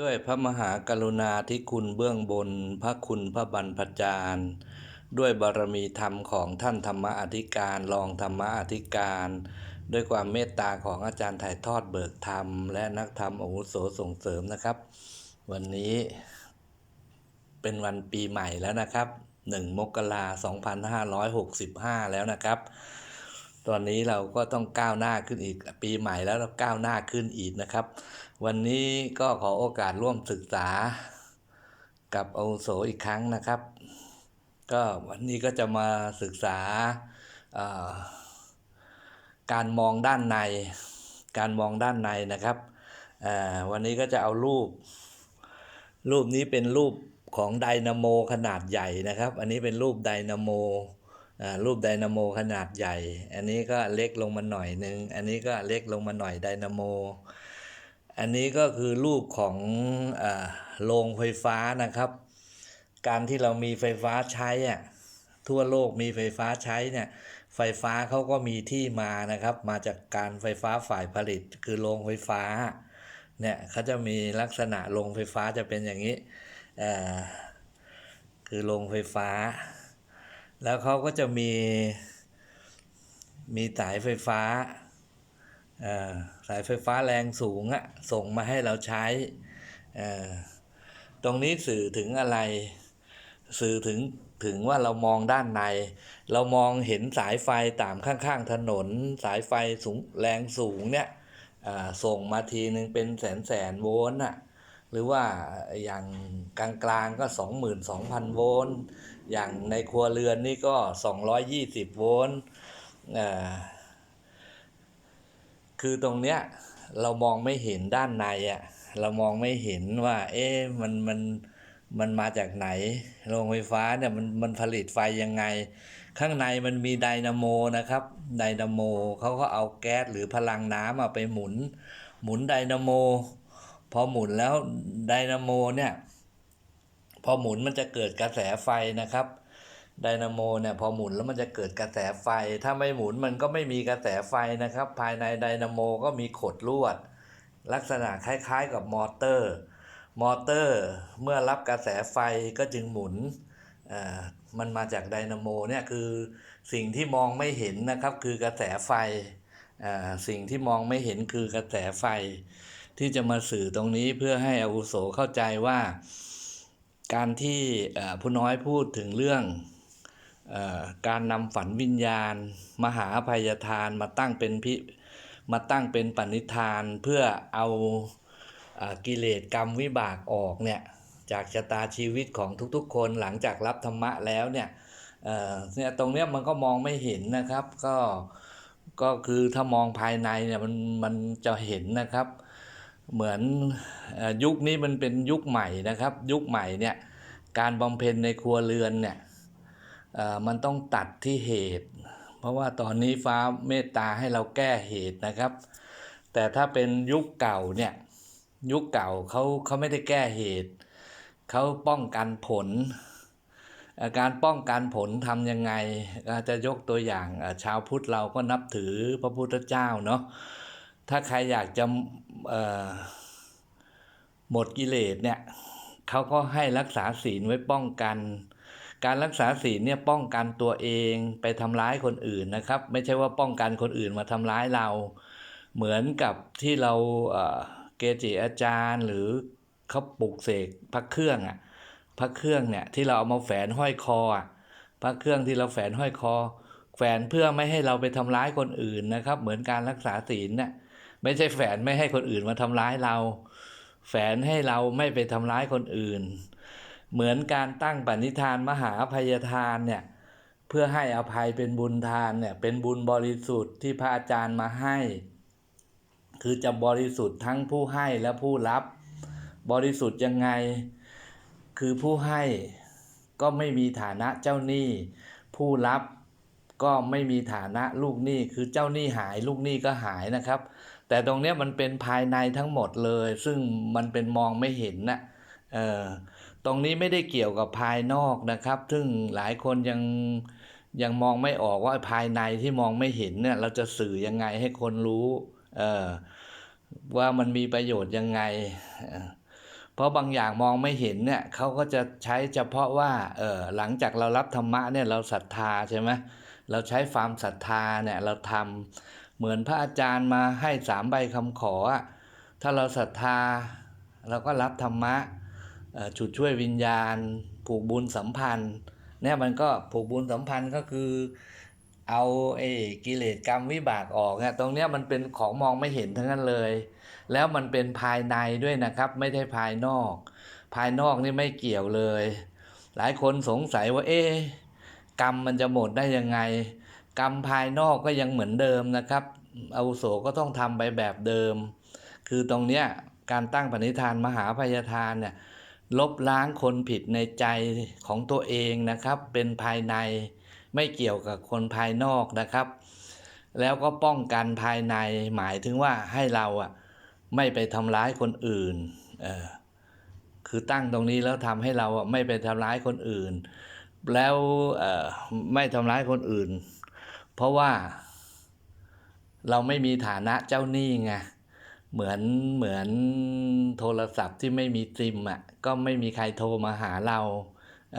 ด้วยพระมหากรุณาธิคุณเบื้องบน พระคุณพระบรรพจารย์ด้วยบารมีธรรมของท่านธรรมอธิการรองธรรมอธิการ ด้วยความเมตตาของอาจารย์ถ่ายทอดเบิกธรรม และนักธรรมอาวุโสส่งเสริมนะครับ วันนี้เป็นวันปีใหม่แล้วนะครับ 1 มกราคม2565 แล้วนะครับ ตอนนี้เราก็ต้องก้าวหน้าขึ้นอีกปีใหม่แล้วเราก้าวหน้าขึ้นอีกนะครับ วันนี้ก็ขอโอกาสร่วมศึกษากับอาวุโสอีกครั้งนะครับ ก็วันนี้ก็จะมาศึกษาการมองด้านใน การมองด้านในนะครับวันนี้ก็จะเอารูป รูปนี้เป็นรูปของไดนาโมขนาดใหญ่นะครับ อันนี้เป็นรูปไดนาโมอ รูปไดนาโมขนาดใหญ่ อันนี้ก็เล็กลงมาหน่อยนึง อันนี้ก็เล็กลงมาหน่อยไดนาโม อันนี้ก็คือรูปของอาโรงไฟฟ้านะครับ การที่เรามีไฟฟ้าใช้อะทั่วโลกมีไฟฟ้าใช้เนี่ยไฟฟ้าเขาก็มีที่มานะครับ มาจากการไฟฟ้าฝ่ายผลิตคือโรงไฟฟ้าเนี่ยเขาจะมีลักษณะโรงไฟฟ้าจะเป็นอย่างนี้อ่อคือโรงไฟฟ้า แล้วเขาก็จะมีมีสายไฟฟ้าอ่อสายไฟฟ้าแรงสูงอะส่งมาให้เราใช้อ่อตรงนี้สื่อถึงอะไร สื่อถึงถึงว่าเรามองด้านใน เรามองเห็นสายไฟตามข้างๆถนน สายไฟสูงแรงสูงเนี่ยอ่าส่งมาทีนึงเป็นแสนแสนโวลต์อะ หรือว่าอย่างกลางๆก็ 22,000 โวลต์ อย่างในครัวเรือนนี่ก็ 220 โวลต์คือตรงเนี้ยเรามองไม่เห็นด้านในอะเรามองไม่เห็นว่า เอ๊ะมันมันมันมาจากไหน โรงไฟฟ้าเนี่ยมันมันผลิตไฟยังไง ข้างในมันมีไดนาโมนะครับ ไดนาโมเขาก็เอาแก๊สหรือพลังน้ำอะไปหมุน หมุนไดนาโม พอหมุนแล้วไดนาโมเนี่ย พอหมุนมันจะเกิดกระแสไฟนะครับไดนาโมเนี่ยพอหมุนแล้วมันจะเกิดกระแสไฟ ถ้าไม่หมุนมันก็ไม่มีกระแสไฟนะครับ ภายในไดนาโมก็มีขดลวด ลักษณะคล้ายๆกับมอเตอร์ มอเตอร์เมื่อรับกระแสไฟก็จึงหมุนอ่ามันมาจากไดนาโมเนี่ยคือสิ่งที่มองไม่เห็นนะครับคือกระแสไฟอ่าสิ่งที่มองไม่เห็นคือกระแสไฟ ที่จะมาสื่อตรงนี้เพื่อให้อาวุโสเข้าใจว่า การที่ผู้น้อยพูดถึงเรื่องอการนำฝันวิญญาณ มหาอภัยทานมาตั้งเป็นพิมาตั้งเป็นปณิธานเพื่อเอาเอกิเลสกรรมวิบากออกเนี่ยจากชะตาชีวิตของทุกๆ คนหลังจากรับธรรมะแล้วเนี่ยเนี่ยตรงเนี้ยมันก็มองไม่เห็นนะครับก็ก็คือถ้ามองภายในเนี่ยมันมันจะเห็นนะครับ เหมือนยุคนี้มันเป็นยุคใหม่นะครับ ยุคใหม่เนี่ยการบำเพ็ญในครัวเรือนเนี่ยมันต้องตัดที่เหตุ เพราะว่าตอนนี้ฟ้าเมตตาให้เราแก้เหตุนะครับ แต่ถ้าเป็นยุคเก่าเนี่ยยุคเก่าเขาเขาไม่ได้แก้เหตุเขาป้องกันผล การป้องกันผลทำยังไงจะยกตัวอย่างชาวพุทธเราก็นับถือพระพุทธเจ้าเนาะ ถ้าใครอยากจะหมดกิเลสเนี่ยเขาก็ให้รักษาศีลไว้ป้องกัน การรักษาศีลเนี่ยป้องกันตัวเองไปทำร้ายคนอื่นนะครับ ไม่ใช่ว่าป้องกันคนอื่นมาทำร้ายเรา เหมือนกับที่เราเกจิอาจารย์หรือเขาปลุกเสกพระเครื่องอะพระเครื่องเนี่ยที่เราเอามาแฝนห้อยคอพระเครื่องที่เราแฝนห้อยคอ แฝนเพื่อไม่ให้เราไปทำร้ายคนอื่นนะครับ เหมือนการรักษาศีลเนี่ย ไม่ใช่แฝนไม่ให้คนอื่นมาทำร้ายเรา แฝนให้เราไม่ไปทำร้ายคนอื่น เหมือนการตั้งปณิธานมหาอภัยทานเนี่ยเพื่อให้อภัยเป็นบุญทานเนี่ยเป็นบุญบริสุทธิ์ที่พระอาจารย์มาให้ คือจะบริสุทธิ์ทั้งผู้ให้และผู้รับ บริสุทธิ์ยังไง คือผู้ให้ก็ไม่มีฐานะเจ้าหนี้ ผู้รับก็ไม่มีฐานะลูกหนี้คือเจ้าหนี้หายลูกหนี้ก็หายนะครับ แต่ตรงเนี้ยมันเป็นภายในทั้งหมดเลย ซึ่งมันเป็นมองไม่เห็นนะเออตรงนี้ไม่ได้เกี่ยวกับภายนอกนะครับ ซึ่งหลายคนยังยังมองไม่ออกว่าภายในที่มองไม่เห็นเนี่ย เราจะสื่อยังไงให้คนรู้ เออว่ามันมีประโยชน์ยังไง เพราะบางอย่างมองไม่เห็นเนี่ยเขาก็จะใช้เฉพาะว่าเออหลังจากเรารับธรรมะเนี่ยเราศรัทธาใช่ไหมเราใช้ความศรัทธาเนี่ยเราทำ เหมือนพระอาจารย์มาให้สามใบคำขอ ถ้าเราศรัทธาเราก็รับธรรมะจุดช่วยวิญญาณ ผูกบุญสัมพันธ์เนี่ยมันก็ผูกบุญสัมพันธ์ก็คือเอาไอ้กิเลสกรรมวิบากออกเนี่ยตรงเนี้ยมันเป็นของมองไม่เห็นทั้งนั้นเลย แล้วมันเป็นภายในด้วยนะครับ ไม่ได้ภายนอก ภายนอกนี่ไม่เกี่ยวเลย หลายคนสงสัยว่าเอ๊ะกรรมมันจะหมดได้ยังไง กรรมภายนอกก็ยังเหมือนเดิมนะครับอาวุโสก็ต้องทำไปแบบเดิม คือตรงเนี้ยการตั้งปณิธานมหาพยาทานเนี่ยลบล้างคนผิดในใจของตัวเองนะครับ เป็นภายในไม่เกี่ยวกับคนภายนอกนะครับ แล้วก็ป้องกันภายในหมายถึงว่าให้เราอะไม่ไปทำร้ายคนอื่นเออคือตั้งตรงนี้แล้วทำให้เราอะไม่ไปทำร้ายคนอื่น แล้วเออไม่ทำร้ายคนอื่น เพราะว่าเราไม่มีฐานะเจ้าหนี้ไงเหมือนเหมือนโทรศัพท์ที่ไม่มีซิมอะก็ไม่มีใครโทรมาหาเราเ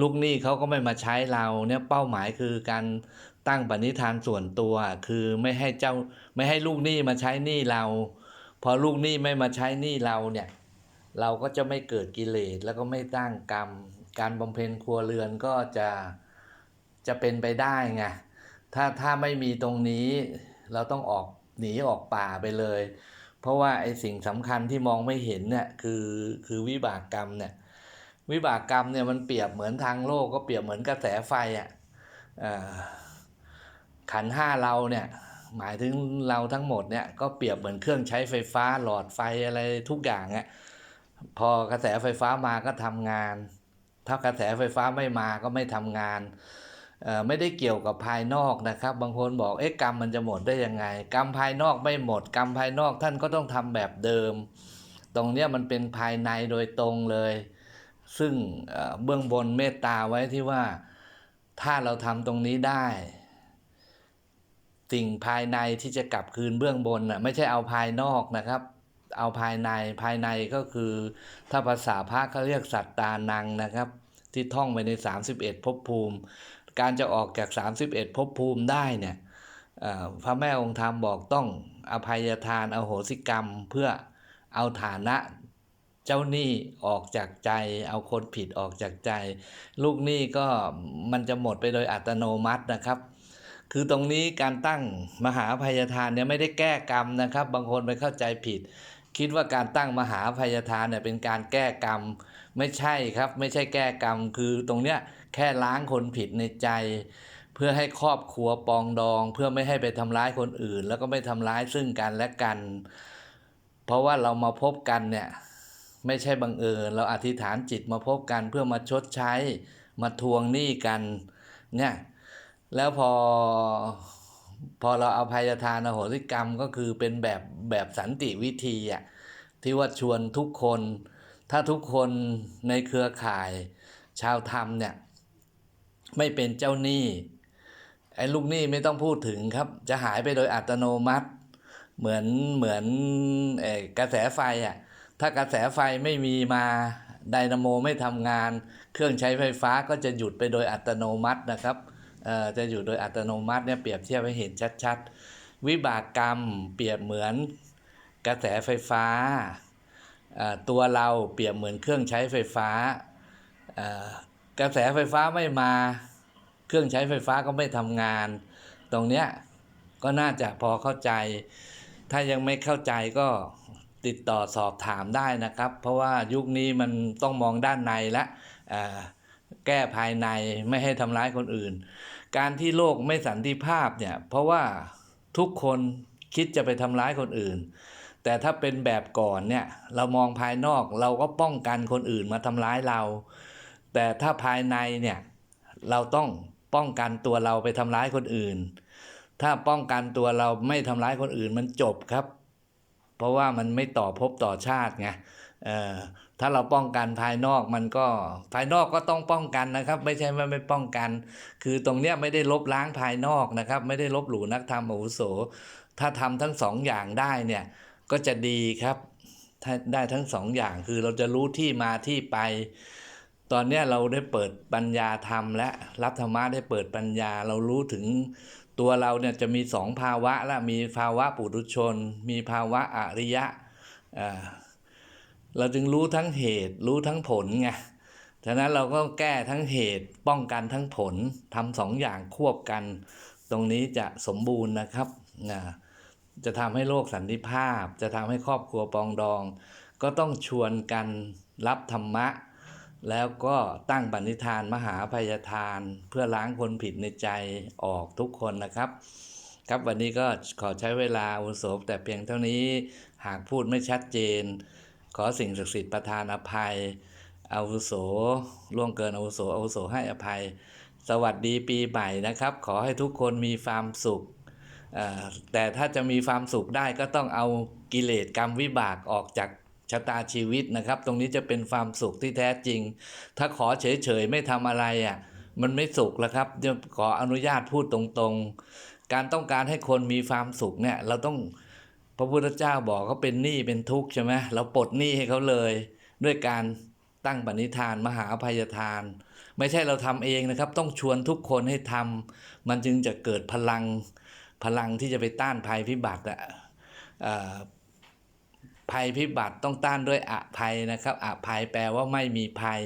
ลูกหนี้เขาก็ไม่มาใช้เราเนี่ยเป้าหมายคือการตั้งปณิธานส่วนตัว คือไม่ให้เจ้าไม่ให้ลูกหนี้มาใช้หนี้เรา พอลูกหนี้ไม่มาใช้หนี้เราเนี่ย เราก็จะไม่เกิดกิเลสแล้วก็ไม่ตั้งกรรม การบำเพ็ญครัวเรือนก็จะ จะเป็นไปได้ไงถ้าถ้าไม่มีตรงนี้เราต้องออกหนีออกป่าไปเลย เพราะว่าไอ้สิ่งสำคัญที่มองไม่เห็นเนี่ยคือคือวิบากกรรมเนี่ยวิบากกรรมเนี่ยมันเปรียบเหมือนทางโลกก็เปรียบเหมือนกระแสไฟอะอ่อขันห้าเราเนี่ยหมายถึงเราทั้งหมดเนี่ยก็เปรียบเหมือนเครื่องใช้ไฟฟ้าหลอดไฟอะไรทุกอย่างอะพอกระแสไฟฟ้ามาก็ทำงาน ถ้ากระแสไฟฟ้าไม่มาก็ไม่ทำงาน ไม่ได้เกี่ยวกับภายนอกนะครับ บางคนบอกเอ๊ะกรรมมันจะหมดได้ยังไง กรรมภายนอกไม่หมด กรรมภายนอกท่านก็ต้องทำแบบเดิม ตรงเนี้ยมันเป็นภายในโดยตรงเลย ซึ่งเบื้องบนเมตตาไว้ที่ว่าถ้าเราทำตรงนี้ได้สิ่งภายในที่จะกลับคืนเบื้องบนน่ะไม่ใช่เอาภายนอกนะครับ เอาภายในภายในก็คือ ถ้าภาษาพระเขาเรียกสัตตานังนะครับ ที่ท่องไปใน 31ภพภูมิ การจะออกจาก 31ภพภูมิได้เนี่ยพระแม่องค์ธรรมบอกต้องอภัยทานอโหสิกรรมเพื่อเอาฐานะเจ้าหนี้ออกจากใจ เอาคนผิดออกจากใจ ลูกหนี้ก็มันจะหมดไปโดยอัตโนมัตินะครับ คือตรงนี้การตั้งมหาอภัยทานเนี่ยไม่ได้แก้กรรมนะครับ บางคนไปเข้าใจผิด คิดว่าการตั้งมหาอภัยทานเนี่ยเป็นการแก้กรรม ไม่ใช่ครับ ไม่ใช่แก้กรรม คือตรงเนี้ยแค่ล้างคนผิดในใจ เพื่อให้ครอบครัวปองดอง เพื่อไม่ให้ไปทำร้ายคนอื่น แล้วก็ไม่ทำร้ายซึ่งกันและกัน เพราะว่าเรามาพบกันเนี่ยไม่ใช่บังเอิญเราอธิษฐานจิตมาพบกันเพื่อมาชดใช้ มาทวงหนี้กันเนี่ยแล้วพอ พอเราเอาภัยทานอโหสิกรรมก็คือเป็นแบบแบบสันติวิธีอะที่ว่าชวนทุกคน ถ้าทุกคนในเครือข่ายชาวธรรมเนี่ย ไม่เป็นเจ้าหนี้ไอ้ลูกหนี้ไม่ต้องพูดถึงครับ จะหายไปโดยอัตโนมัติ เหมือนเหมือนอกระแสไฟอะถ้ากระแสไฟไม่มีมาไดนาโมไม่ทำงาน เครื่องใช้ไฟฟ้าก็จะหยุดไปโดยอัตโนมัตินะครับ จะหยุดโดยอัตโนมัติเนี่ยเปรียบเทียบให้เห็นชัดๆ วิบากกรรมเปรียบเหมือนกระแสไฟฟ้าเอ่อตัวเราเปรียบเหมือนเครื่องใช้ไฟฟ้าเอ่อกระแสไฟฟ้าไม่มาเครื่องใช้ไฟฟ้าก็ไม่ทำงาน ตรงเนี้ยก็น่าจะพอเข้าใจ ถ้ายังไม่เข้าใจก็ติดต่อสอบถามได้นะครับ เพราะว่ายุคนี้มันต้องมองด้านในและเอ่อ แก้ภายในไม่ให้ทำร้ายคนอื่น การที่โลกไม่สันติภาพเนี่ยเพราะว่าทุกคนคิดจะไปทำร้ายคนอื่น แต่ถ้าเป็นแบบก่อนเนี่ยเรามองภายนอกเราก็ป้องกันคนอื่นมาทำร้ายเรา แต่ถ้าภายในเนี่ยเราต้องป้องกันตัวเราไปทำร้ายคนอื่น ถ้าป้องกันตัวเราไม่ทำร้ายคนอื่นมันจบครับ เพราะว่ามันไม่ต่อภพต่อชาติไง ถ้าเราป้องกันภายนอกมันก็ภายนอกก็ต้องป้องกันนะครับ ไม่ใช่ว่าไม่ป้องกัน คือตรงเนี้ยไม่ได้ลบล้างภายนอกนะครับ ไม่ได้ลบหลู่นักธรรมอาวุโส ถ้าทำทั้งสองอย่างได้เนี่ยก็จะดีครับได้ทั้งสองอย่างคือเราจะรู้ที่มาที่ไป ตอนเนี้ยเราได้เปิดปัญญาธรรม และรับธรรมะได้เปิดปัญญา เรารู้ถึงตัวเราเนี่ยจะมีสองภาวะละมีภาวะปุถุชน มีภาวะอริยะอ่า เราจึงรู้ทั้งเหตุ รู้ทั้งผลไงฉะนั้นเราก็แก้ทั้งเหตุป้องกันทั้งผลทำสองอย่างควบกัน ตรงนี้จะสมบูรณ์นะครับนะจะทำให้โลกสันติภาพ จะทำให้ครอบครัวปองดอง ก็ต้องชวนกันรับธรรมะ แล้วก็ตั้งปณิธานมหาภัยทาน เพื่อล้างคนผิดในใจออกทุกคนนะครับ ครับวันนี้ก็ขอใช้เวลาอุโสแต่เพียงเท่านี้หากพูดไม่ชัดเจน ขอสิ่งศักดิ์สิทธิ์ประทานอภัยอาวุโสล่วงเกินอาวุโสอาวุโสให้อภัย สวัสดีปีใหม่นะครับ ขอให้ทุกคนมีความสุข แต่ถ้าจะมีความสุขได้ก็ต้องเอากิเลสกรรมวิบากออกจากชะตาชีวิตนะครับ ตรงนี้จะเป็นความสุขที่แท้จริง ถ้าขอเฉยๆไม่ทำอะไรอะมันไม่สุขแล้วครับเดี๋ยวขออนุญาตพูดตรงๆ การต้องการให้คนมีความสุขเนี่ยเราต้อง พระพุทธเจ้าบอกเขาเป็นหนี้เป็นทุกข์ใช่ไหมเราปลดหนี้ให้เขาเลย ด้วยการตั้งปณิธานมหาภัยทาน ไม่ใช่เราทำเองนะครับ ต้องชวนทุกคนให้ทำมันจึงจะเกิดพลังพลังที่จะไปต้านภัยพิบัติอะอ่อภัยพิบัติต้องต้านด้วยอภัยนะครับอภัยแปลว่าไม่มีภัย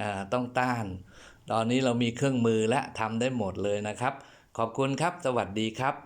อ่อต้องต้าน ตอนนี้เรามีเครื่องมือและทำได้หมดเลยนะครับ ขอบคุณครับ สวัสดีครับ